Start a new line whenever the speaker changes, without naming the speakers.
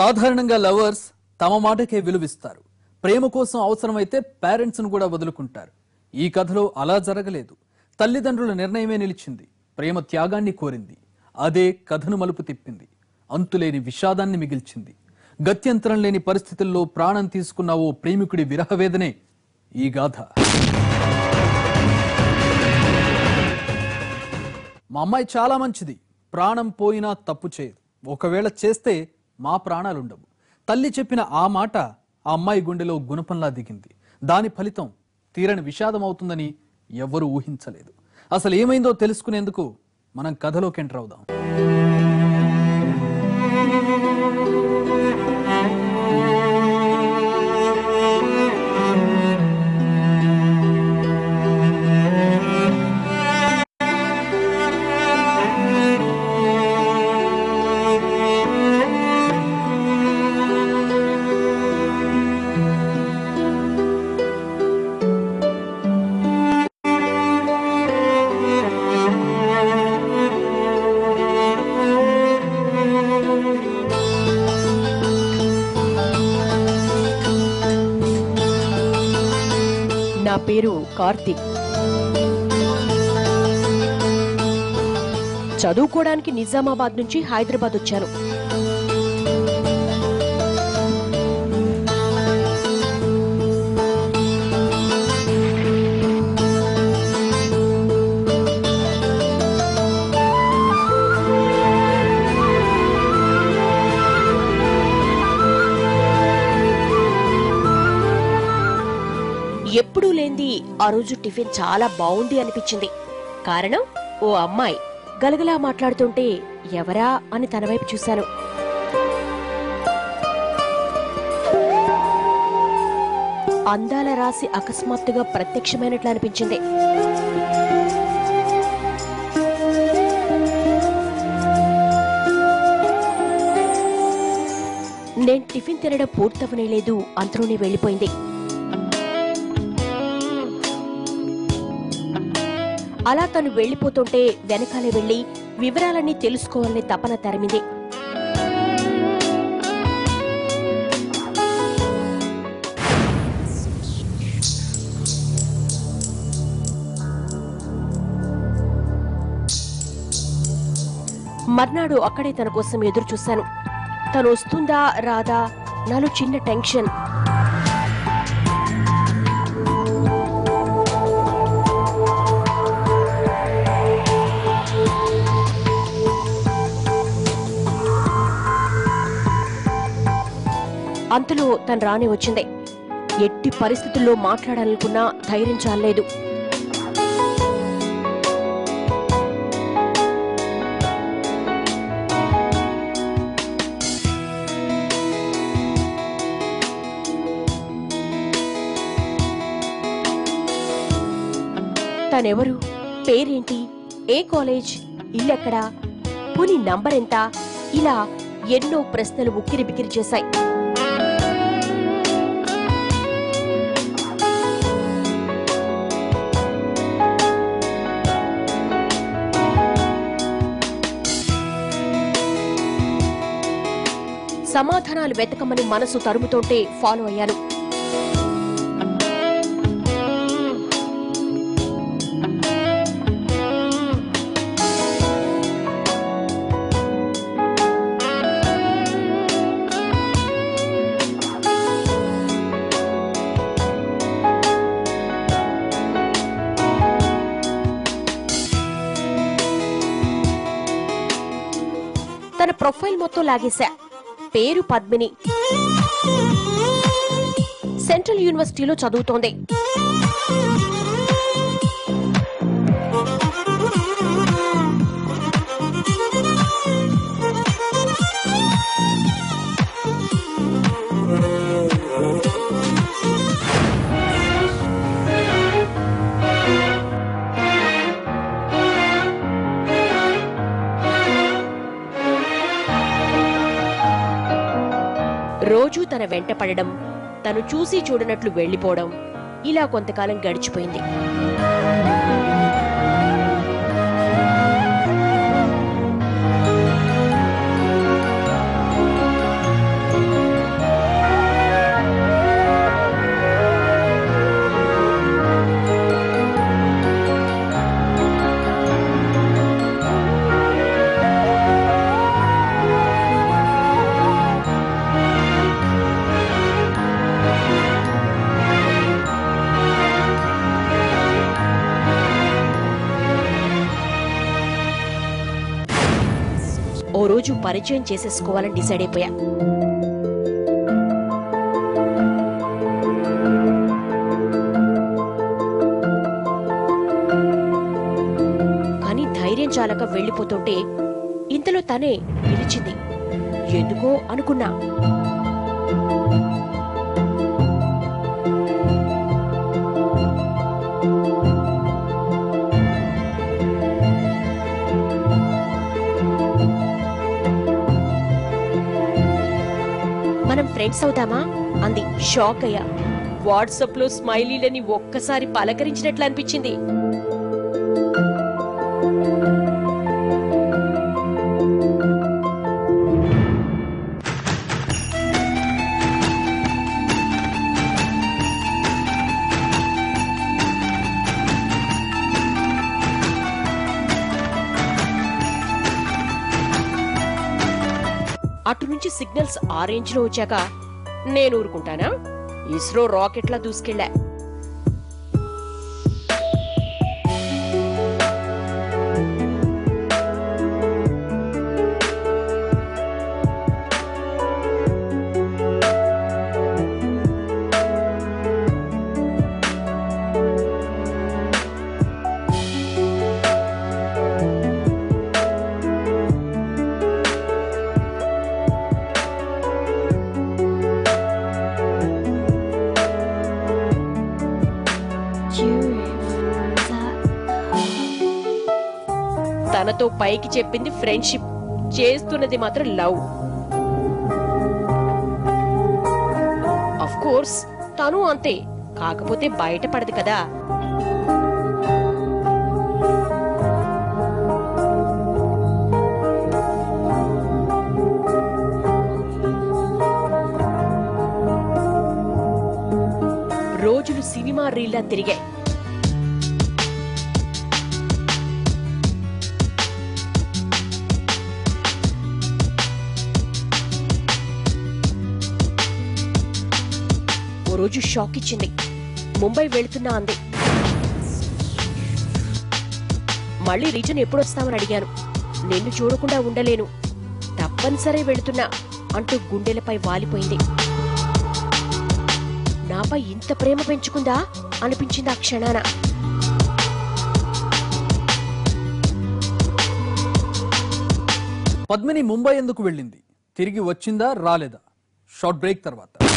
సాధారణంగా లవర్స్ తమ మాటకే విలువిస్తారు. ప్రేమ కోసం అవసరమైతే పేరెంట్స్ను కూడా వదులుకుంటారు. ఈ కథలో అలా జరగలేదు. తల్లిదండ్రుల నిర్ణయమే నిలిచింది. ప్రేమ త్యాగాన్ని కోరింది. అదే కథను మలుపు తిప్పింది. అంతులేని విషాదాన్ని మిగిల్చింది. గత్యంతరం లేని పరిస్థితుల్లో ప్రాణం తీసుకున్న ఓ ప్రేమికుడి విరహవేదనే ఈ గాథ. మా అమ్మాయి చాలా మంచిది. ప్రాణం పోయినా తప్పు చేయదు. ఒకవేళ చేస్తే మా ప్రాణాలుండవు. తల్లి చెప్పిన ఆ మాట ఆ అమ్మాయి గుండెలో గుణపంలా దిగింది. దాని ఫలితం తీరని విషాదం అవుతుందని ఎవ్వరూ ఊహించలేదు. అసలు ఏమైందో తెలుసుకునేందుకు మనం కథలోకి ఎంటర్ అవుదాం.
పేరు కార్తిక్. చదువుకోవడానికి నిజామాబాద్ నుంచి హైదరాబాద్ వచ్చాను. ఎప్పుడూ లేంది ఆ రోజు టిఫిన్ చాలా బాగుంది అనిపించింది. కారణం ఓ అమ్మాయి గలగలా మాట్లాడుతుంటే ఎవరా? అని తన వైపు చూశాను. అందాల రాసి అకస్మాత్తుగా ప్రత్యక్షమైనట్లు అనిపించింది. నేను టిఫిన్ తినడం పూర్తవనేలేదు అంతలోనే వెళ్ళిపోయింది. అలా తను వెళ్ళిపోతుంటే వెనకాలే వెళ్ళి వివరాలన్నీ తెలుసుకోవాలని తపన తరిమింది. మర్నాడు అక్కడే తన కోసం ఎదురు చూశాను తను వస్తుందా రాదా? నాలో చిన్న టెన్షన్. అంతలో తను రాని వచ్చింది. ఎట్టి పరిస్థితుల్లో మాట్లాడాలనుకున్నా ధైర్యంచాలేదు తనెవరు? పేరేంటి? ఏ కాలేజ్? ఇల్లెక్కడా? పుని నంబర్ ఎంత? ఇలా ఎన్నో ప్రశ్నలు ఉక్కిరి బిక్కిరి చేశాయి. సమాధానాలు వెతకమని మనసు తరుముతోంటే ఫాలో అయ్యాను. తన ప్రొఫైల్ మొత్తం లాగేశా. పేరు పద్మిని. సెంట్రల్ యూనివర్సిటీలో చదువుతోంది. తన వెంట పడడం తను చూసి చూడనట్లు వెళ్ళిపోవడం ఇలా కొంతకాలం గడిచిపోయింది. రోజు పరిచయం చేసేసుకోవాలని డిసైడ్ అయిపోయా. కానీ ధైర్యం చాలక వెళ్ళిపోతుంటే ఇంతలో తనే పిలిచింది. ఎందుకో అనుకున్నా. ఫ్రెండ్స్ అవుతామా? అంది. షాక్ అయ్యా. వాట్సాప్లో స్మైలీలని ఒక్కసారి పలకరించినట్లు అనిపించింది. అటు నుంచి సిగ్నల్స్ ఆ లో వచ్చాక నేను ఊరుకుంటానా? ఇస్రో రాకెట్లా దూసుకెళ్ళా. తనతో పైకి చెప్పింది ఫ్రెండ్షిప్. చేస్తున్నది మాత్రం లవ్. అఫ్ కోర్స్ తను అంతే. కాకపోతే బయటపడదు కదా. రోజులు సినిమా రీల్లా తిరిగాయి. ఓ రోజు షాక్ ఇచ్చింది. ముంబై వెళుతున్నా అంది. మళ్ళీ రిటర్న్ ఎప్పుడు వస్తామని అడిగాను. నిన్ను చూడకుండా ఉండలేను. తప్పనిసరి వెళుతున్నా అంటూ గుండెలపై వాలిపోయింది. నాపై ఇంత ప్రేమ పెంచుకుందా? అనిపించింది ఆ క్షణాన.
పద్మిని ముంబై ఎందుకు వెళ్ళింది? తిరిగి వచ్చిందా? రాలేదా? షార్ట్ బ్రేక్ తర్వాత.